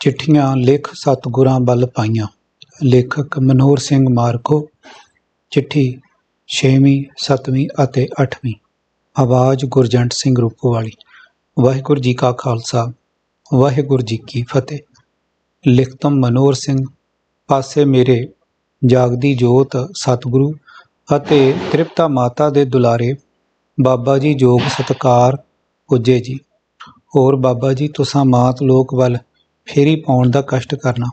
ਚਿੱਠੀਆਂ, ਲਿਖ, ਸਤਿਗੁਰਾਂ ਵੱਲ ਪਾਈਆਂ। ਲੇਖਕ ਮਨੋਹਰ ਸਿੰਘ ਮਾਰਕੋ, ਚਿੱਠੀ 6ਵੀਂ 7ਵੀਂ ਅਤੇ 8ਵੀਂ ਆਵਾਜ਼ ਗੁਰਜੰਟ ਸਿੰਘ ਰੂਪੋਵਾਲੀ। ਵਾਹਿਗੁਰੂ ਜੀ ਕਾ ਖਾਲਸਾ, ਵਾਹਿਗੁਰੂ ਜੀ ਕੀ ਫਤਿਹ। ਲਿਖਤਮ ਮਨੋਹਰ ਸਿੰਘ, ਪਾਸੇ ਮੇਰੇ ਜਾਗਦੀ ਜੋਤ ਸਤਿਗੁਰੂ ਅਤੇ ਤ੍ਰਿਪਤਾ ਮਾਤਾ ਦੇ ਦੁਲਾਰੇ, ਬਾਬਾ ਜੀ ਜੋਗ ਸਤਕਾਰ ਪੁੱਜੇ ਜੀ। ਹੋਰ ਬਾਬਾ ਜੀ, ਤੁਸਾਂ ਮਾਤ ਲੋਕ ਵੱਲ ਫੇਰੀ ਪਾਉਣ ਦਾ ਕਸ਼ਟ ਕਰਨਾ।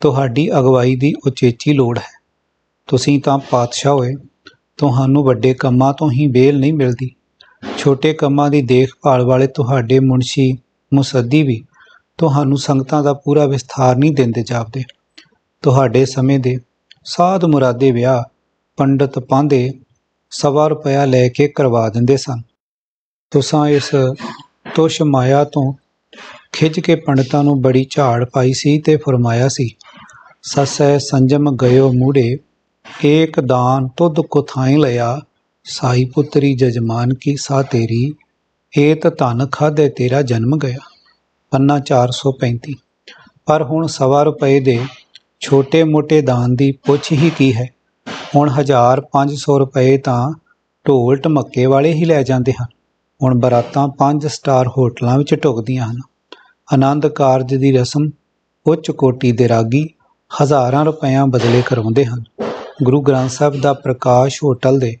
ਤੁਹਾਡੀ ਅਗਵਾਈ ਦੀ ਉਚੇਚੀ ਲੋੜ ਹੈ। ਤੁਸੀਂ ਤਾਂ ਪਾਤਸ਼ਾਹ ਹੋਏ। ਤੁਹਾਨੂੰ ਵੱਡੇ ਕੰਮਾਂ ਤੋਂ ਹੀ ਵੇਲ ਨਹੀਂ ਮਿਲਦੀ। ਛੋਟੇ ਕੰਮਾਂ ਦੀ ਦੇਖਭਾਲ ਵਾਲੇ ਤੁਹਾਡੇ ਮੁਨਸ਼ੀ, ਮੁਸੱਦੀ ਵੀ ਤੁਹਾਨੂੰ ਸੰਗਤਾਂ ਦਾ ਪੂਰਾ ਵਿਸਥਾਰ ਨਹੀਂ ਦਿੰਦੇ ਜਾਪਦੇ। ਤੁਹਾਡੇ ਸਮੇਂ ਦੇ ਸਾਧ ਮੁਰਾਦੇ ਵਿਆਹ ਪੰਡਤ ਪਾਂਦੇ ਸਵਾ ਰੁਪਇਆ ਲੈ ਕੇ ਕਰਵਾ ਦਿੰਦੇ ਸਨ। ਤੁਸਾਂ ਇਸ ਤੁਸ਼ ਮਾਇਆ ਤੋਂ ਖਿੱਚ ਕੇ ਪੰਡਤਾਂ ਨੂੰ ਬੜੀ ਝਾੜ ਪਾਈ ਸੀ ਤੇ ਫਰਮਾਇਆ ਸੀ, ਸਸੈ, ਸੰਜਮ ਗਇਓ ਮੂੜੇ, ਏਕ ਦਾਨ ਤੁਧ ਕੋ ਥਾਈ ਲਿਆ, ਸਾਈ ਪੁੱਤਰੀ ਜਜਮਾਨ ਕੀ ਸਾ ਤੇਰੀ, ਏਤ ਧਨ ਖਾਦੇ ਤੇਰਾ ਜਨਮ ਗਿਆ। ਪੰਨਾ 435 ਪਰ ਹੁਣ ਸਵਾ ਰੁਪਏ ਦੇ ਛੋਟੇ-ਮੋਟੇ ਦਾਨ ਦੀ ਪੁੱਛ ਹੀ ਕੀ ਹੈ? ਹੁਣ 1000 500 ਰੁਪਏ ਤਾਂ ਢੋਲ ਢਮੱਕੇ ਵਾਲੇ ਹੀ ਲੈ ਜਾਂਦੇ ਹਨ। ਹੁਣ ਬਰਾਤਾਂ 5 ਸਟਾਰ ਹੋਟਲਾਂ ਵਿੱਚ ਢੁਕਦੀਆਂ ਹਨ। ਆਨੰਦ ਕਾਰਜ ਦੀ ਰਸਮ ਉੱਚ ਕੋਟੀ ਦੇ ਰਾਗੀ ਹਜ਼ਾਰਾਂ ਰੁਪਇਆਂ ਬਦਲੇ ਕਰਵਾਉਂਦੇ ਹਨ। ਗੁਰੂ ਗ੍ਰੰਥ ਸਾਹਿਬ ਦਾ ਪ੍ਰਕਾਸ਼ ਹੋਟਲ ਦੇ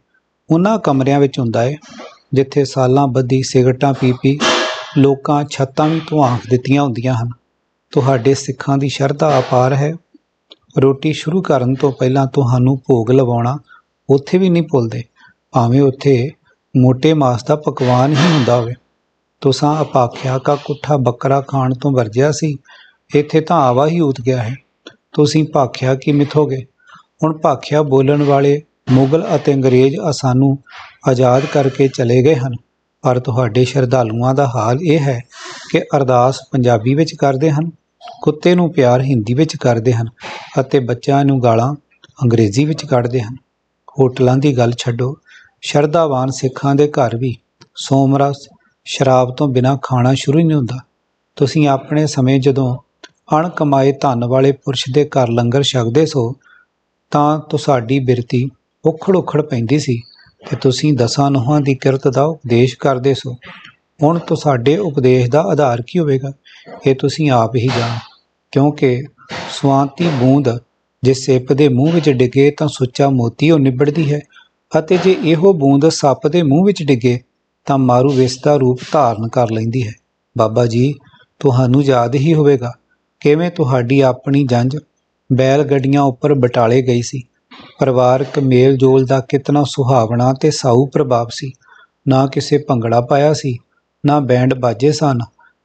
ਉਹਨਾਂ ਕਮਰਿਆਂ ਵਿੱਚ ਹੁੰਦਾ ਹੈ, ਜਿੱਥੇ ਸਾਲਾਂ ਬੱਧੀ ਸਿਗਰਟਾਂ ਪੀ ਪੀ ਲੋਕਾਂ ਛੱਤਾਂ ਵੀ ਧੁਆਂਖ ਦਿੱਤੀਆਂ ਹੁੰਦੀਆਂ ਹਨ। ਤੁਹਾਡੇ ਸਿੱਖਾਂ ਦੀ ਸ਼ਰਧਾ ਅਪਾਰ ਹੈ। ਰੋਟੀ ਸ਼ੁਰੂ ਕਰਨ ਤੋਂ ਪਹਿਲਾਂ ਤੁਹਾਨੂੰ ਭੋਗ ਲਵਾਉਣਾ ਉੱਥੇ ਵੀ ਨਹੀਂ ਭੁੱਲਦੇ, ਭਾਵੇਂ ਉੱਥੇ ਮੋਟੇ ਮਾਸ ਦਾ ਪਕਵਾਨ ਹੀ ਹੁੰਦਾ ਹੋਵੇ। ਤੁਸਾਂ ਅਪਾਖਿਆ ਕਾ ਕੁੱਠਾ ਬੱਕਰਾ ਖਾਣ ਤੋਂ ਵਰਜਿਆ ਸੀ। ਇੱਥੇ ਤਾਂ ਆਵਾ ਹੀ ਉਤ ਗਿਆ ਹੈ। ਤੁਸੀਂ ਭਾਖਿਆ ਕੀ ਮਿਥੋਗੇ? ਹੁਣ ਭਾਖਿਆ ਬੋਲਣ ਵਾਲੇ ਮੁਗਲ ਅਤੇ ਅੰਗਰੇਜ਼ ਸਾਨੂੰ ਆਜ਼ਾਦ ਕਰਕੇ ਚਲੇ ਗਏ ਹਨ। ਪਰ ਤੁਹਾਡੇ ਸ਼ਰਧਾਲੂਆਂ ਦਾ ਹਾਲ ਇਹ ਹੈ ਕਿ ਅਰਦਾਸ ਪੰਜਾਬੀ ਵਿੱਚ ਕਰਦੇ ਹਨ, ਕੁੱਤੇ ਨੂੰ ਪਿਆਰ ਹਿੰਦੀ ਵਿੱਚ ਕਰਦੇ ਹਨ ਅਤੇ ਬੱਚਿਆਂ ਨੂੰ ਗਾਲਾਂ ਅੰਗਰੇਜ਼ੀ ਵਿੱਚ ਕੱਢਦੇ ਹਨ। ਹੋਟਲਾਂ ਦੀ ਗੱਲ ਛੱਡੋ। ਸ਼ਰਧਾਵਾਨ ਸਿੱਖਾਂ ਦੇ ਘਰ ਵੀ ਸੋਮਰਸ ਸ਼ਰਾਬ ਤੋਂ ਬਿਨਾਂ ਖਾਣਾ ਸ਼ੁਰੂ ਹੀ ਨਹੀਂ ਹੁੰਦਾ। ਤੁਸੀਂ ਆਪਣੇ ਸਮੇਂ ਜਦੋਂ ਅਣਕਮਾਏ ਧਨ ਵਾਲੇ ਪੁਰਸ਼ ਦੇ ਘਰ ਲੰਗਰ ਛਕਦੇ ਸੋ, ਤਾਂ ਤੁਹਾਡੀ ਬਿਰਤੀ ਉਖੜ ਉਖੜ ਪੈਂਦੀ ਸੀ ਤੇ ਤੁਸੀਂ ਦਸਾਂ ਨੋਹਾਂ ਦੀ ਕਿਰਤ ਦਾ ਉਪਦੇਸ਼ ਕਰਦੇ ਸੋ। ਹੁਣ ਤੁਹਾਡੇ ਉਪਦੇਸ਼ ਦਾ ਆਧਾਰ ਕੀ ਹੋਵੇਗਾ? ਇਹ ਤੁਸੀਂ ਆਪ ਹੀ ਜਾਣੋ, ਕਿਉਂਕਿ ਸਵਾਂਤੀ ਬੂੰਦ ਜੇ ਸਿੱਪ ਦੇ ਮੂੰਹ ਵਿੱਚ ਡਿੱਗੇ ਤਾਂ ਸੁੱਚਾ ਮੋਤੀ ਉਹ ਨਿਬੜਦੀ ਹੈ ਅਤੇ ਜੇ ਇਹੋ ਬੂੰਦ ਸੱਪ ਦੇ ਮੂੰਹ ਵਿੱਚ ਡਿੱਗੇ ਤਾਂ ਮਾਰੂ ਵਿਸ ਦਾ ਰੂਪ ਧਾਰਨ ਕਰ ਲੈਂਦੀ ਹੈ। ਬਾਬਾ ਜੀ, ਤੁਹਾਨੂੰ ਯਾਦ ਹੀ ਹੋਵੇਗਾ ਕਿਵੇਂ ਤੁਹਾਡੀ ਆਪਣੀ ਜੰਜ ਬੈਲ ਗੱਡੀਆਂ ਉੱਪਰ ਬਟਾਲੇ ਗਈ ਸੀ। ਪਰਿਵਾਰਕ ਮੇਲ ਜੋਲ ਦਾ ਕਿਤਨਾ ਸੁਹਾਵਣਾ ਤੇ ਸਾਊ ਪ੍ਰਭਾਵ ਸੀ। ਨਾ ਕਿਸੇ ਭੰਗੜਾ ਪਾਇਆ ਸੀ, ਨਾ ਬੈਂਡ ਬਾਜੇ ਸਨ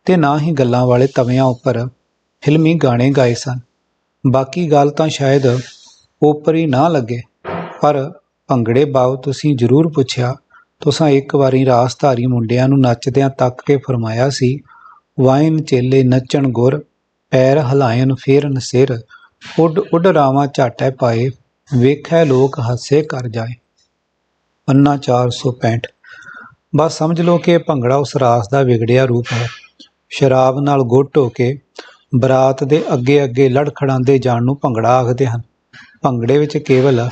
ਤੇ ਨਾ ਹੀ ਗੱਲਾਂ ਵਾਲੇ ਤਵਿਆਂ ਉੱਪਰ ਫਿਲਮੀ ਗਾਣੇ ਗਾਏ ਸਨ। ਬਾਕੀ ਗੱਲ ਤਾਂ ਸ਼ਾਇਦ ਉੱਪਰ ਹੀ ਨਾ ਲੱਗੇ, ਪਰ ਭੰਗੜੇ ਬਾਬ ਤੁਸੀਂ ਜ਼ਰੂਰ ਪੁੱਛਿਆ ਤੁਸਾਂ ਇੱਕ ਵਾਰੀ ਰਾਸਧਾਰੀ ਮੁੰਡਿਆਂ ਨੂੰ ਨੱਚਦਿਆਂ ਤੱਕ ਕੇ ਫਰਮਾਇਆ ਸੀ ਵਾਇਨ ਚੇਲੇ ਨੱਚਣ ਗੁਰ, ਪੈਰ ਹਲਾਇਨ ਫੇਰਨ ਸਿਰ ਉੱਡ ਉੱਡ ਰਾਵਾਂ ਝਾਟੈ ਪਾਏ, ਵੇਖੈ ਲੋਕ ਹੱਸੇ ਕਰ ਜਾਏ। ਪੰਨਾ 465 ਬਸ ਸਮਝ ਲਓ ਕਿ ਭੰਗੜਾ ਉਸ ਰਾਸ ਦਾ ਵਿਗੜਿਆ ਰੂਪ ਹੈ। ਸ਼ਰਾਬ ਨਾਲ ਗੁੱਟ ਹੋ ਕੇ ਬਰਾਤ ਦੇ ਅੱਗੇ ਅੱਗੇ ਲੜਖੜਾਉਂਦੇ ਜਾਣ ਨੂੰ ਭੰਗੜਾ ਆਖਦੇ ਹਨ। ਭੰਗੜੇ ਵਿੱਚ ਕੇਵਲ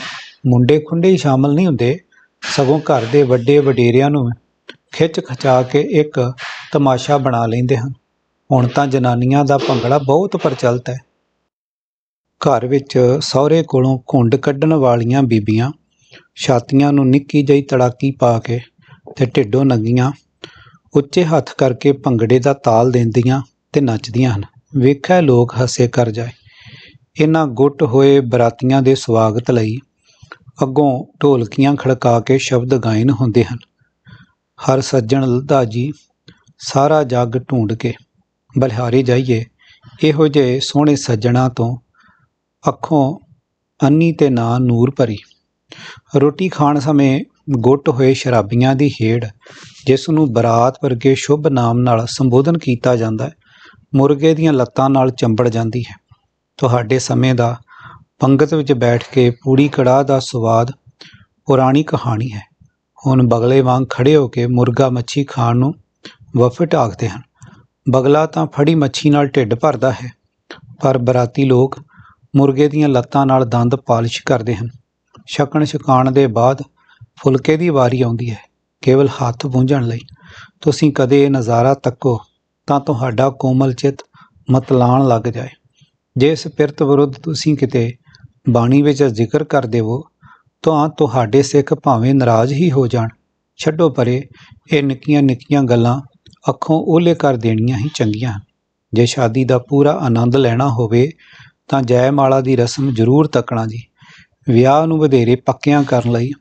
ਮੁੰਡੇ ਖੁੰਡੇ ਹੀ ਸ਼ਾਮਲ ਨਹੀਂ ਹੁੰਦੇ ਸਗੋਂ ਘਰ ਦੇ ਵੱਡੇ ਵਡੇਰਿਆਂ ਨੂੰ ਖਿੱਚ ਖਚਾ ਕੇ ਇੱਕ ਤਮਾਸ਼ਾ ਬਣਾ ਲੈਂਦੇ ਹਨ। ਹੁਣ ਤਾਂ ਜਨਾਨੀਆਂ ਦਾ ਭੰਗੜਾ ਬਹੁਤ ਪ੍ਰਚਲਿਤ ਹੈ। ਘਰ ਵਿੱਚ ਸਹੁਰੇ ਕੋਲੋਂ ਘੁੰਡ ਕੱਢਣ ਵਾਲੀਆਂ ਬੀਬੀਆਂ, ਛਾਤੀਆਂ ਨੂੰ ਨਿੱਕੀ ਜਿਹੀ ਤੜਾਕੀ ਪਾ ਕੇ ਤੇ ਢਿੱਡੋਂ ਨੰਗੀਆਂ, ਉੱਚੇ ਹੱਥ ਕਰਕੇ ਭੰਗੜੇ ਦਾ ਤਾਲ ਦਿੰਦੀਆਂ ਤੇ ਨੱਚਦੀਆਂ ਹਨ। ਵੇਖਿਆ ਲੋਕ ਹੱਸੇ ਕਰ ਜਾਏ। ਇਹਨਾਂ ਗੁੱਟ ਹੋਏ ਬਰਾਤੀਆਂ ਦੇ ਸਵਾਗਤ ਲਈ ਅੱਗੋਂ ਢੋਲਕੀਆਂ ਖੜਕਾ ਕੇ ਸ਼ਬਦ ਗਾਇਨ ਹੁੰਦੇ ਹਨ। ਹਰ ਸੱਜਣ ਲਦਾ ਜੀ, ਸਾਰਾ ਜੱਗ ਢੂੰਡ ਕੇ, ਬਲਿਹਾਰੇ ਜਾਈਏ, ਇਹੋ ਜਿਹੇ ਸੋਹਣੇ ਸੱਜਣਾ ਤੋਂ ਅੱਖੋਂ ਅੰਨੀ ਤੇ ਨਾ ਨੂਰ ਭਰੀ। ਰੋਟੀ ਖਾਣ ਸਮੇਂ ਗੁੱਟ ਹੋਏ ਸ਼ਰਾਬੀਆਂ ਦੀ ਹੇੜ, ਜਿਸ ਨੂੰ ਬਰਾਤ ਵਰਗੇ ਸ਼ੁਭ ਨਾਮ ਨਾਲ ਸੰਬੋਧਨ ਕੀਤਾ ਜਾਂਦਾ ਹੈ, ਮੁਰਗੇ ਦੀਆਂ ਲੱਤਾਂ ਨਾਲ ਚੰਬੜ ਜਾਂਦੀ ਹੈ। ਤੁਹਾਡੇ ਸਮੇਂ ਦਾ ਪੰਗਤ ਵਿੱਚ ਬੈਠ ਕੇ ਪੂੜੀ ਕੜਾਹ ਦਾ ਸਵਾਦ ਪੁਰਾਣੀ ਕਹਾਣੀ ਹੈ। ਹੁਣ ਬਗਲੇ ਵਾਂਗ ਖੜੇ ਹੋ ਕੇ ਮੁਰਗਾ ਮੱਛੀ ਖਾਣ ਨੂੰ ਵਫਟ ਆਖਦੇ ਹਨ। ਬਗਲਾ ਤਾਂ ਫੜੀ ਮੱਛੀ ਨਾਲ ਢਿੱਡ ਭਰਦਾ ਹੈ, ਪਰ ਬਰਾਤੀ ਲੋਕ ਮੁਰਗੇ ਦੀਆਂ ਲੱਤਾਂ ਨਾਲ ਦੰਦ ਪਾਲਿਸ਼ ਕਰਦੇ ਹਨ। ਛਕਣ ਛਕਾਣ ਦੇ ਬਾਅਦ ਫੁਲਕੇ ਦੀ ਵਾਰੀ ਆਉਂਦੀ ਹੈ, ਕੇਵਲ ਹੱਥ ਪੂੰਝਣ ਲਈ। ਤੁਸੀਂ ਕਦੇ ਇਹ ਨਜ਼ਾਰਾ ਤੱਕੋ ਤਾਂ ਤੁਹਾਡਾ ਕੋਮਲ ਚਿੱਤ ਮਤਲਾਣ ਲੱਗ ਜਾਏ। ਜੇ ਇਸ ਪਿਰਤ ਵਿਰੁੱਧ ਤੁਸੀਂ ਕਿਤੇ ਬਾਣੀ ਵਿੱਚ ਜ਼ਿਕਰ ਕਰ ਦੇਵੋ, ਤਾਂ ਤੁਹਾਡੇ ਸਿੱਖ ਭਾਵੇਂ ਨਾਰਾਜ਼ ਹੀ ਹੋ ਜਾਣ। ਛੱਡੋ ਪਰੇ, ਇਹ ਨਿੱਕੀਆਂ ਨਿੱਕੀਆਂ ਗੱਲਾਂ ਅੱਖੋਂ ਓਲੇ ਕਰ ਦੇਣੀਆਂ ਹੀ ਚੰਗੀਆਂ ਹਨ। ਜੇ ਸ਼ਾਦੀ ਦਾ ਪੂਰਾ ਆਨੰਦ ਲੈਣਾ ਹੋਵੇ, ਤਾਂ ਜੈਮਾਲਾ ਦੀ ਰਸਮ ਜ਼ਰੂਰ ਤੱਕਣਾ ਜੀ। ਵਿਆਹ ਨੂੰ ਵਧੇਰੇ ਪੱਕਿਆਂ ਕਰਨ ਲਈ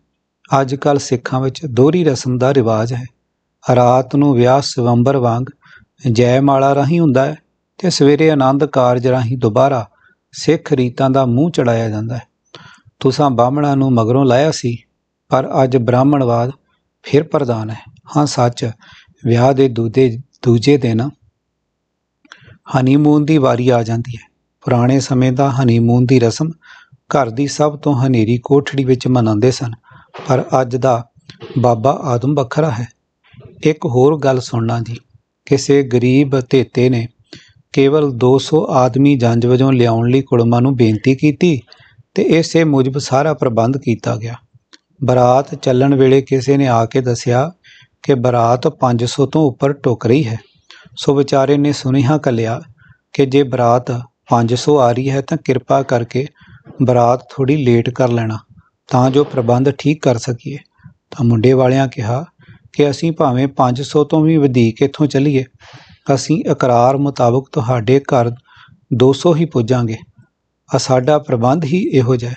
ਅੱਜ ਕੱਲ ਸਿੱਖਾਂ ਵਿੱਚ ਦੋਹਰੀ ਰਸਮ ਦਾ ਰਿਵਾਜ ਹੈ। ਰਾਤ ਨੂੰ ਵਿਆਹ ਸਵੰਬਰ ਵਾਂਗ ਜੈਮਾਲਾ ਰਾਹੀਂ ਹੁੰਦਾ ਹੈ ਤੇ ਸਵੇਰੇ ਆਨੰਦ ਕਾਰਜ ਰਾਹੀਂ ਦੁਬਾਰਾ ਸਿੱਖ ਰੀਤਾਂ ਦਾ ਮੂੰਹ ਚੜਾਇਆ ਜਾਂਦਾ ਹੈ। ਤੁਸਾਂ ਬਾਹਮਣਾਂ ਨੂੰ ਮਗਰੋਂ ਲਾਇਆ ਸੀ, ਪਰ ਅੱਜ ਬ੍ਰਾਹਮਣਵਾਦ ਫਿਰ ਪ੍ਰਧਾਨ ਹੈ। ਹਾਂ, ਸੱਚ, ਵਿਆਹ ਦੇ ਦੂਜੇ ਦੂਜੇ ਦਿਨ ਹਨੀਮੂਨ ਦੀ ਵਾਰੀ ਆ ਜਾਂਦੀ ਹੈ। ਪੁਰਾਣੇ ਸਮੇਂ ਦਾ ਹਨੀਮੂਨ ਦੀ ਰਸਮ ਘਰ ਦੀ ਸਭ ਤੋਂ ਹਨੇਰੀ ਕੋਠੜੀ ਵਿੱਚ ਮਨਾਉਂਦੇ ਸਨ, ਪਰ ਅੱਜ ਦਾ ਬਾਬਾ ਆਦਮ ਵੱਖਰਾ ਹੈ। ਇੱਕ ਹੋਰ ਗੱਲ ਸੁਣਨਾ ਜੀ। ਕਿਸੇ ਗਰੀਬ ਧੇਤੇ ਨੇ ਕੇਵਲ 200 ਆਦਮੀ ਜੰਜ ਵਜੋਂ ਲਿਆਉਣ ਲਈ ਕੁੜਮਾ ਨੂੰ ਬੇਨਤੀ ਕੀਤੀ ਤੇ ਇਸੇ ਮੁਜਬ ਸਾਰਾ ਪ੍ਰਬੰਧ ਕੀਤਾ ਗਿਆ। ਬਰਾਤ ਚੱਲਣ ਵੇਲੇ ਕਿਸੇ ਨੇ ਆ ਕੇ ਦੱਸਿਆ ਕਿ ਬਰਾਤ 500 ਤੋਂ ਉੱਪਰ ਟੁੱਕ ਰਹੀ ਹੈ। ਸੋ ਵਿਚਾਰੇ ਨੇ ਸੁਨੇਹਾ ਕੱਲਿਆ ਕਿ ਜੇ ਬਰਾਤ 500 ਆ ਰਹੀ ਹੈ ਤਾਂ ਕਿਰਪਾ ਕਰਕੇ ਬਰਾਤ ਥੋੜੀ ਲੇਟ ਕਰ ਲੈਣਾ, ਤਾਂ ਜੋ ਪ੍ਰਬੰਧ ਠੀਕ ਕਰ ਸਕੀਏ। ਤਾਂ ਮੁੰਡੇ ਵਾਲਿਆਂ ਕਿਹਾ ਕਿ ਅਸੀਂ ਭਾਵੇਂ 500 ਤੋਂ ਵੀ ਵਧੇਕ ਇੱਥੋਂ ਚੱਲੀਏ। ਅਸੀਂ ਇਕਰਾਰ ਮੁਤਾਬਕ ਤੁਹਾਡੇ ਘਰ 200 ਹੀ ਪੁੱਜਾਂਗੇ। ਆ ਸਾਡਾ ਪ੍ਰਬੰਧ ਹੀ ਇਹੋ ਜਿਹਾ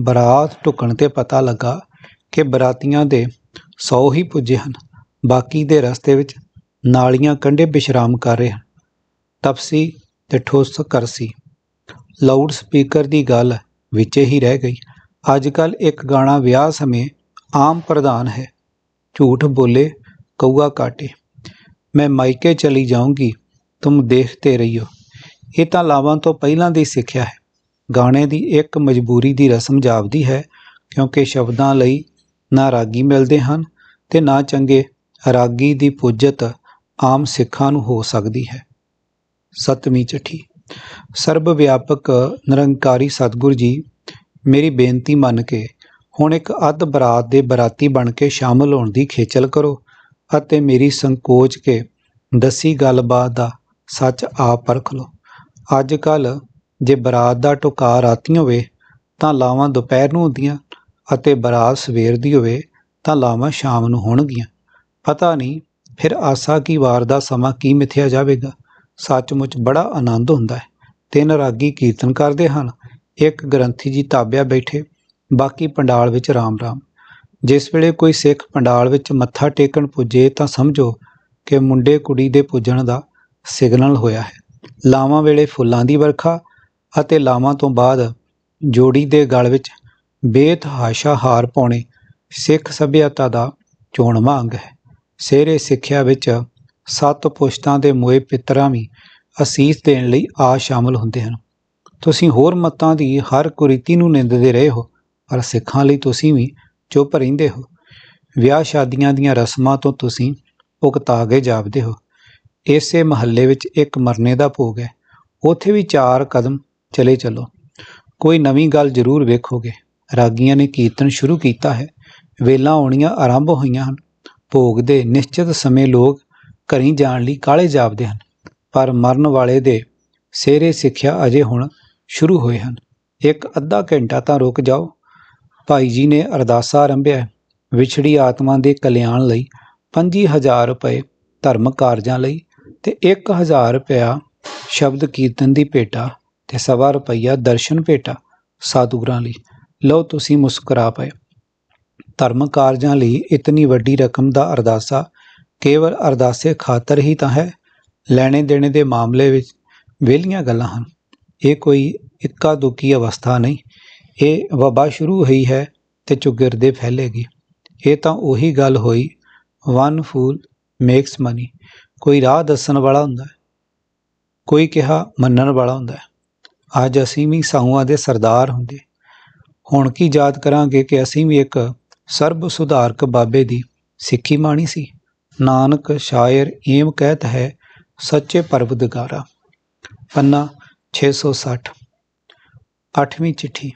ਬਰਾਤ ਢੁਕਣ ਤੇ ਪਤਾ ਲੱਗਾ ਕਿ ਬਰਾਤੀਆਂ ਦੇ 100 ਹੀ ਪੁੱਜੇ ਹਨ। ਬਾਕੀ ਦੇ ਰਸਤੇ ਵਿੱਚ ਨਾਲੀਆਂ ਕੰਢੇ ਵਿਸ਼ਰਾਮ ਕਰ ਰਹੇ ਹਨ। ਤਪਸੀ ਤੇ ਠੋਸ ਕਰਸੀ ਲਾਊਡ ਸਪੀਕਰ ਦੀ ਗੱਲ ਵਿੱਚ ਹੀ ਰਹਿ ਗਈ। ਅੱਜ ਕੱਲ ਇੱਕ ਗਾਣਾ ਵਿਆਹ ਸਮੇਂ ਆਮ ਪ੍ਰਧਾਨ ਹੈ। ਝੂਠ ਬੋਲੇ ਕਊਆ ਕਾਟੇ। ਮੈਂ ਮਾਇਕੇ ਚਲੀ ਜਾਊਂਗੀ, ਤੁਮ ਦੇਖਤੇ ਰਹੀਓ। ਇਹ ਤਾਂ ਲਾਵਾਂ ਤੋਂ ਪਹਿਲਾਂ ਦੀ ਸਿੱਖਿਆ ਹੈ। ਗਾਣੇ ਦੀ ਇੱਕ ਮਜਬੂਰੀ ਦੀ ਰਸਮ ਜਾਪਦੀ ਹੈ, ਕਿਉਂਕਿ ਸ਼ਬਦਾਂ ਲਈ ਨਾ ਰਾਗੀ ਮਿਲਦੇ ਹਨ ਤੇ ਨਾ ਚੰਗੇ, ਰਾਗੀ ਦੀ ਪੁੱਜਤ ਆਮ ਸਿੱਖਾਂ ਨੂੰ ਹੋ ਸਕਦੀ ਹੈ। ਸਤਵੀਂ ਚਿੱਠੀ। ਸਰਬ ਵਿਆਪਕ ਨਿਰੰਕਾਰੀ ਸਤਿਗੁਰ ਜੀ, ਮੇਰੀ ਬੇਨਤੀ ਮੰਨ ਕੇ ਹੁਣ ਇੱਕ ਅੱਧ ਬਰਾਤ ਦੇ ਬਰਾਤੀ ਬਣ ਕੇ ਸ਼ਾਮਲ ਹੋਣ ਦੀ ਖੇਚਲ ਕਰੋ। ਅਤੇ ਮੇਰੀ ਸੰਕੋਚ ਕੇ ਦੱਸੀ ਗੱਲਬਾਤ ਦਾ ਸੱਚ ਆਪ ਪਰਖ ਲਓ। ਅੱਜ ਕੱਲ ਜੇ ਬਰਾਤ ਦਾ ਟੁਕਾ ਰਾਤੀ ਹੋਵੇ, ਤਾਂ ਲਾਵਾਂ ਦੁਪਹਿਰ ਨੂੰ ਹੁੰਦੀਆਂ ਅਤੇ ਬਰਾਤ ਸਵੇਰ ਦੀ ਹੋਵੇ, ਤਾਂ ਲਾਵਾਂ ਸ਼ਾਮ ਨੂੰ ਹੋਣਗੀਆਂ। ਪਤਾ ਨਹੀਂ ਫਿਰ ਆਸਾ ਕੀ ਵਾਰ ਦਾ ਸਮਾਂ ਕੀ ਮਿਥਿਆ ਜਾਵੇਗਾ। ਸੱਚਮੁੱਚ ਬੜਾ ਆਨੰਦ ਹੁੰਦਾ ਹੈ। ਤਿੰਨ ਰਾਗੀ ਕੀਰਤਨ ਕਰਦੇ ਹਨ। ਇੱਕ ਗ੍ਰੰਥੀ ਜੀ ਤਾਬਿਆ ਬੈਠੇ, ਬਾਕੀ ਪੰਡਾਲ ਵਿੱਚ ਰਾਮ-ਰਾਮ। ਜਿਸ ਵੇਲੇ ਕੋਈ ਸਿੱਖ ਪੰਡਾਲ ਵਿੱਚ ਮੱਥਾ ਟੇਕਣ ਪੁੱਜੇ ਤਾਂ ਸਮਝੋ ਕਿ ਮੁੰਡੇ ਕੁੜੀ ਦੇ ਪੁੱਜਣ ਦਾ ਸਿਗਨਲ ਹੋਇਆ ਹੈ। ਲਾਵਾਂ ਵੇਲੇ ਫੁੱਲਾਂ ਦੀ ਵਰਖਾ ਅਤੇ ਲਾਵਾਂ ਤੋਂ ਬਾਅਦ ਜੋੜੀ ਦੇ ਗਲ ਵਿੱਚ ਬੇਤਹਾਸ਼ਾ ਹਾਰ ਪਾਉਣੇ ਸਿੱਖ ਸਭਿਅਤਾ ਦਾ ਚੋਣਵਾਂ ਅੰਗ ਹੈ। ਸਿਹਰੇ ਸਿੱਖਿਆ ਵਿੱਚ ਸੱਤ ਪੁਸ਼ਤਾਂ ਦੇ ਮੋਏ ਪਿੱਤਰਾਂ ਵੀ ਅਸੀਸ ਦੇਣ ਲਈ ਆ ਸ਼ਾਮਲ ਹੁੰਦੇ ਹਨ। ਤੁਸੀਂ ਹੋਰ ਮਤਾਂ ਦੀ ਹਰ ਕੁਰੀਤੀ ਨੂੰ ਨਿੰਦਦੇ ਰਹੇ ਹੋ, ਪਰ ਸਿੱਖਾਂ ਲਈ ਤੁਸੀਂ ਵੀ ਚੁੱਪ ਰਹਿੰਦੇ ਹੋ। ਵਿਆਹ ਸ਼ਾਦੀਆਂ ਦੀਆਂ ਰਸਮਾਂ ਤੋਂ ਤੁਸੀਂ ਉਕਤਾ ਗਏ ਜਾਪਦੇ ਹੋ। ਇਸੇ ਮਹੱਲੇ ਵਿੱਚ ਇੱਕ ਮਰਨੇ ਦਾ ਭੋਗ ਹੈ। ਉੱਥੇ ਵੀ ਚਾਰ ਕਦਮ ਚਲੇ ਚੱਲੋ। ਕੋਈ ਨਵੀਂ ਗੱਲ ਜ਼ਰੂਰ ਵੇਖੋਗੇ। ਰਾਗੀਆਂ ਨੇ ਕੀਰਤਨ ਸ਼ੁਰੂ ਕੀਤਾ ਹੈ। ਵੇਲਾਂ ਆਉਣੀਆਂ ਆਰੰਭ ਹੋਈਆਂ ਹਨ। ਭੋਗ ਦੇ ਨਿਸ਼ਚਿਤ ਸਮੇਂ ਲੋਕ ਘਰੀਂ ਜਾਣ ਲਈ ਕਾਲੇ ਜਾਪਦੇ ਹਨ। ਪਰ ਮਰਨ ਵਾਲੇ ਦੇ ਸਿਹਰੇ ਸਿੱਖਿਆ ਅਜੇ ਹੁਣ ਸ਼ੁਰੂ ਹੋਏ ਹਨ। ਇੱਕ ਅੱਧਾ ਘੰਟਾ ਤਾਂ ਰੁਕ ਜਾਓ। ਭਾਈ ਜੀ ਨੇ ਅਰਦਾਸਾ ਆਰੰਭਿਆ। ਵਿਛੜੀ ਆਤਮਾ ਦੇ ਕਲਿਆਣ ਲਈ 25000 ਰੁਪਏ ਧਰਮ ਕਾਰਜਾਂ ਲਈ ਤੇ 1000 ਰੁਪਇਆ ਸ਼ਬਦ ਕੀਰਤਨ ਦੀ ਭੇਟਾ ਤੇ ਸਵਾ ਰੁਪਈਆ ਦਰਸ਼ਨ ਭੇਟਾ ਸਾਧੂਗਰਾਂ ਲਈ। ਲਓ ਤੁਸੀਂ ਮੁਸਕਰਾ ਪਏ। ਧਰਮ ਕਾਰਜਾਂ ਲਈ ਇਤਨੀ ਵੱਡੀ ਰਕਮ ਦਾ ਅਰਦਾਸਾ ਕੇਵਲ ਅਰਦਾਸੇ ਖਾਤਰ ਹੀ ਤਾਂ ਹੈ। ਲੈਣੇ ਦੇਣੇ ਦੇ ਮਾਮਲੇ ਵਿੱਚ ਵਿਹਲੀਆਂ ਗੱਲਾਂ ਹਨ। ਇਹ ਕੋਈ ਇੱਕਾ ਦੁੱਕੀ ਅਵਸਥਾ ਨਹੀਂ। ਇਹ ਵਬਾ ਸ਼ੁਰੂ ਹੋਈ ਹੈ ਤੇ ਚੁਗਿਰਦੇ ਫੈਲੇਗੀ ਇਹ ਤਾਂ ਉਹੀ ਗੱਲ ਹੋਈ। ਵਨ ਫੂਲ ਮੇਕਸ ਮਨੀ ਕੋਈ ਰਾਹ ਦੱਸਣ ਵਾਲਾ ਹੁੰਦਾ ਹੈ। ਕੋਈ ਕਿਹਾ ਮੰਨਣ ਵਾਲਾ ਹੁੰਦਾ ਹੈ। ਅੱਜ ਅਸੀਂ ਵੀ ਸਾਹੂਆਂ ਦੇ ਸਰਦਾਰ ਹੁੰਦੇ। ਹੁਣ ਕੀ ਯਾਦ ਕਰਾਂਗੇ ਕਿ ਅਸੀਂ ਵੀ ਇੱਕ ਸਰਬ ਸੁਧਾਰਕ ਬਾਬੇ ਦੀ ਸਿੱਖੀ ਮਾਣੀ ਸੀ। ਨਾਨਕ ਸ਼ਾਇਰ ਏਮ ਕਹਿਤ ਹੈ, ਸੱਚੇ ਪਰਵਦਗਾਰਾ ਪੰਨਾ 660 ਅੱਠਵੀਂ ਚਿੱਠੀ।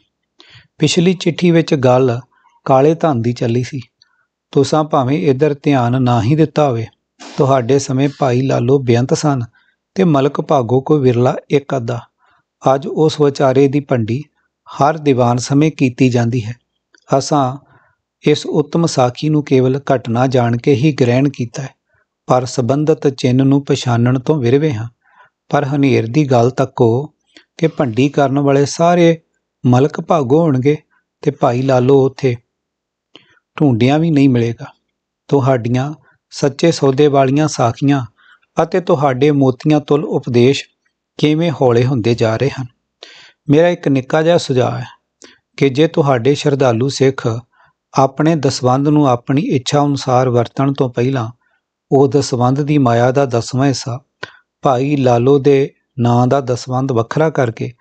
ਪਿਛਲੀ ਚਿੱਠੀ ਵਿੱਚ ਗੱਲ ਕਾਲੇ ਧਨ ਦੀ ਚੱਲੀ ਸੀ। ਤੁਸਾਂ ਭਾਵੇਂ ਇਧਰ ਧਿਆਨ ਨਾ ਹੀ ਦਿੱਤਾ ਹੋਵੇ, ਤੁਹਾਡੇ ਸਮੇਂ ਭਾਈ ਲਾਲੋ ਬੇਅੰਤ ਸਨ ਤੇ ਮਲਕ ਭਾਗੋ ਕੋਈ ਵਿਰਲਾ ਇੱਕ ਅੱਧਾ। ਅੱਜ ਉਸ ਵਿਚਾਰੇ ਦੀ ਭੰਡੀ ਹਰ ਦੀਵਾਨ ਸਮੇਂ ਕੀਤੀ ਜਾਂਦੀ ਹੈ। ਅਸਾਂ ਇਸ ਉੱਤਮ ਸਾਖੀ ਨੂੰ ਕੇਵਲ ਘਟਨਾ ਜਾਣ ਕੇ ਹੀ ਗ੍ਰਹਿਣ ਕੀਤਾ ਹੈ, ਪਰ ਸੰਬੰਧਤ ਚਿੰਨ ਨੂੰ ਪਛਾਣਨ ਤੋਂ ਵਿਰਵੇ ਹਾਂ। ਪਰ ਹਨੇਰ ਦੀ ਗੱਲ ਤੱਕੋ ਕਿ ਭੰਡੀ ਕਰਨ ਵਾਲੇ ਸਾਰੇ ਮਲਕ ਭਾਗੋ ਹੋਣਗੇ ਤੇ ਭਾਈ ਲਾਲੋ ਉੱਥੇ। ਢੂੰਡਿਆਂ ਵੀ ਨਹੀਂ ਮਿਲੇਗਾ। ਤੁਹਾਡੀਆਂ ਸੱਚੇ ਸੌਦੇ ਵਾਲੀਆਂ ਸਾਖੀਆਂ ਅਤੇ ਤੁਹਾਡੇ ਮੋਤੀਆਂ ਤੁਲ ਉਪਦੇਸ਼ ਕਿਵੇਂ ਹੌਲੇ ਹੁੰਦੇ ਜਾ ਰਹੇ ਹਨ? ਮੇਰਾ ਇੱਕ ਨਿੱਕਾ ਜਿਹਾ ਸੁਝਾਅ ਹੈ ਕਿ ਜੇ ਤੁਹਾਡੇ ਸ਼ਰਧਾਲੂ ਸਿੱਖ ਆਪਣੇ ਦਸਵੰਧ ਨੂੰ ਆਪਣੀ ਇੱਛਾ ਅਨੁਸਾਰ ਵਰਤਣ ਤੋਂ ਪਹਿਲਾਂ ਉਹ ਦਸਵੰਧ ਦੀ ਮਾਇਆ ਦਾ ਦਸਵਾਂ ਹਿੱਸਾ, ਭਾਈ ਲਾਲੋ ਦੇ ਨਾਂ ਦਾ ਦਸਵੰਧ ਵੱਖਰਾ ਕਰਕੇ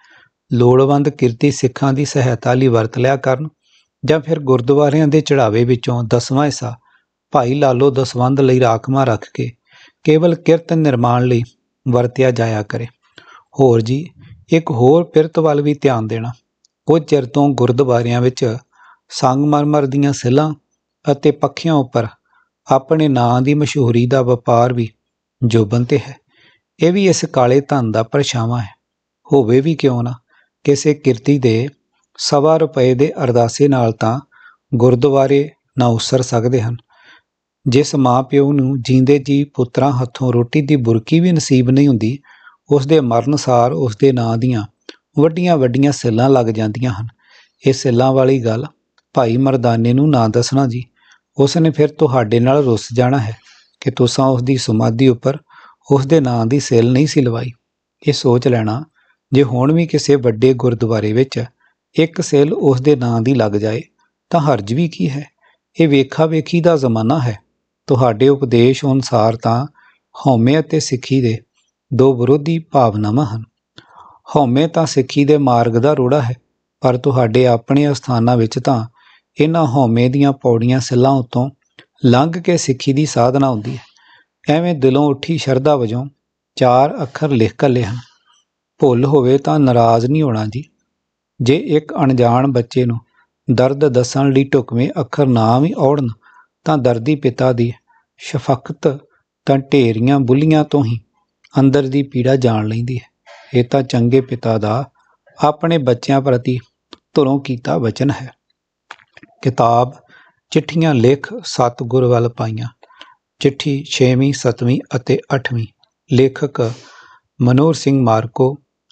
ਲੋੜਵੰਦ ਕਿਰਤੀ ਸਿੱਖਾਂ ਦੀ ਸਹਾਇਤਾ ਲਈ ਵਰਤ ਲਿਆ ਕਰਨ ਜਾਂ ਫਿਰ ਗੁਰਦੁਆਰਿਆਂ ਦੇ ਚੜਾਵੇ ਵਿੱਚੋਂ ਦਸਵਾਂ ਹਿੱਸਾ ਭਾਈ ਲਾਲੋ ਦਸਵੰਧ ਲਈ ਰਾਖਵਾਂ ਰੱਖ ਕੇ ਕੇਵਲ ਕਿਰਤ ਨਿਰਮਾਣ ਲਈ ਵਰਤਿਆ ਜਾਇਆ ਕਰੇ। ਹੋਰ ਜੀ, ਇੱਕ ਹੋਰ ਪਿਰਤ ਵੱਲ ਵੀ ਧਿਆਨ ਦੇਣਾ। ਕੁਝ ਚਿਰ ਤੋਂ ਗੁਰਦੁਆਰਿਆਂ ਵਿੱਚ ਸੰਗਮਰਮਰ ਦੀਆਂ ਸਿਲਾਂ ਅਤੇ ਪੱਖਿਆਂ ਉੱਪਰ ਆਪਣੇ ਨਾਂ ਦੀ ਮਸ਼ਹੂਰੀ ਦਾ ਵਪਾਰ ਵੀ ਜੋਬਨ ਤੇ ਹੈ। ਇਹ ਵੀ ਇਸ ਕਾਲੇ ਧਨ ਦਾ ਪਰਛਾਵਾਂ ਹੈ। ਹੋਵੇ ਵੀ ਕਿਉਂ ਨਾ ਕਿਸੇ ਕਿਰਤੀ ਦੇ ਸਵਾ ਰੁਪਏ ਦੇ ਅਰਦਾਸੇ ਨਾਲ ਤਾਂ ਗੁਰਦੁਆਰੇ ਨਾ ਉਸਰ ਸਕਦੇ ਹਨ। ਜਿਸ ਮਾਂ ਪਿਓ ਨੂੰ ਜੀਂਦੇ ਜੀ ਪੁੱਤਰਾਂ ਹੱਥੋਂ ਰੋਟੀ ਦੀ ਬੁਰਕੀ ਵੀ ਨਸੀਬ ਨਹੀਂ ਹੁੰਦੀ ਉਸ ਦੇ ਮਰਨ ਸਾਰ ਉਸ ਦੇ ਨਾਂ ਦੀਆਂ ਵੱਡੀਆਂ ਵੱਡੀਆਂ ਸਿੱਲਾਂ ਲੱਗ ਜਾਂਦੀਆਂ ਹਨ। ਇਹ ਸਿੱਲਾਂ ਵਾਲੀ ਗੱਲ ਭਾਈ ਮਰਦਾਨੇ ਨੂੰ ਨਾ ਦੱਸਣਾ ਜੀ। ਉਸ ਨੇ ਫਿਰ ਤੁਹਾਡੇ ਨਾਲ ਰੁੱਸ ਜਾਣਾ ਹੈ ਕਿ ਤੁਸੀਂ ਉਸ ਦੀ ਸਮਾਧੀ ਉੱਪਰ ਉਸ ਦੇ ਨਾਂ ਦੀ ਸਿੱਲ ਨਹੀਂ ਸੀ ਲਵਾਈ। ਇਹ ਸੋਚ ਲੈਣਾ ਜੇ ਹੁਣ ਵੀ ਕਿਸੇ ਵੱਡੇ ਗੁਰਦੁਆਰੇ ਵਿੱਚ ਇੱਕ ਸਿੱਲ ਉਸ ਦੇ ਨਾਂ ਦੀ ਲੱਗ ਜਾਏ, ਤਾਂ ਹਰਜ ਵੀ ਕੀ ਹੈ? ਇਹ ਵੇਖਾ ਵੇਖੀ ਦਾ ਜ਼ਮਾਨਾ ਹੈ। ਤੁਹਾਡੇ ਉਪਦੇਸ਼ ਅਨੁਸਾਰ ਤਾਂ ਹਉਮੈ ਅਤੇ ਸਿੱਖੀ ਦੇ ਦੋ ਵਿਰੋਧੀ ਭਾਵਨਾਵਾਂ ਹਨ। ਹਉਮੈ ਤਾਂ ਸਿੱਖੀ ਦੇ ਮਾਰਗ ਦਾ ਰੋੜਾ ਹੈ, ਪਰ ਤੁਹਾਡੇ ਆਪਣੇ ਅਸਥਾਨਾਂ ਵਿੱਚ ਤਾਂ ਇਹਨਾਂ ਹਉਮੈ ਦੀਆਂ ਪੌੜੀਆਂ ਸਿੱਲਾਂ ਉਤੋਂ ਲੰਘ ਕੇ ਸਿੱਖੀ ਦੀ ਸਾਧਨਾ ਹੁੰਦੀ ਹੈ। ਐਵੇਂ ਦਿਲੋਂ ਉੱਠੀ ਸ਼ਰਧਾ ਵਜੋਂ ਚਾਰ ਅੱਖਰ ਲਿਖ ਕੱਲੇ ਹਨ। ਭੁੱਲ ਹੋਵੇ ਤਾਂ ਨਾਰਾਜ਼ ਨਹੀਂ ਹੋਣਾ ਜੀ। ਜੇ ਇੱਕ ਅਣਜਾਣ ਬੱਚੇ ਨੂੰ ਦਰਦ ਦੱਸਣ ਲਈ ਢੁਕਵੇਂ ਅੱਖਰ ਨਾ ਵੀ ਔੜਨ, ਤਾਂ ਦਰਦੀ ਪਿਤਾ ਦੀ ਸ਼ਫਕਤ ਤਾਂ ਢੇਰੀਆਂ ਬੁੱਲੀਆਂ ਤੋਂ ਹੀ ਅੰਦਰ ਦੀ ਪੀੜਾ ਜਾਣ ਲੈਂਦੀ ਹੈ। ਇਹ ਤਾਂ ਚੰਗੇ ਪਿਤਾ ਦਾ ਆਪਣੇ ਬੱਚਿਆਂ ਪ੍ਰਤੀ ਧੁਰੋਂ ਕੀਤਾ ਵਚਨ ਹੈ। ਕਿਤਾਬ, ਚਿੱਠੀਆਂ ਲਿਖ ਸਤਿਗੁਰ ਵੱਲ ਪਾਈਆਂ। ਚਿੱਠੀ 6ਵੀਂ 7ਵੀਂ ਅਤੇ 8ਵੀਂ ਲੇਖਕ ਮਨੋਹਰ ਸਿੰਘ ਮਾਰਕੋ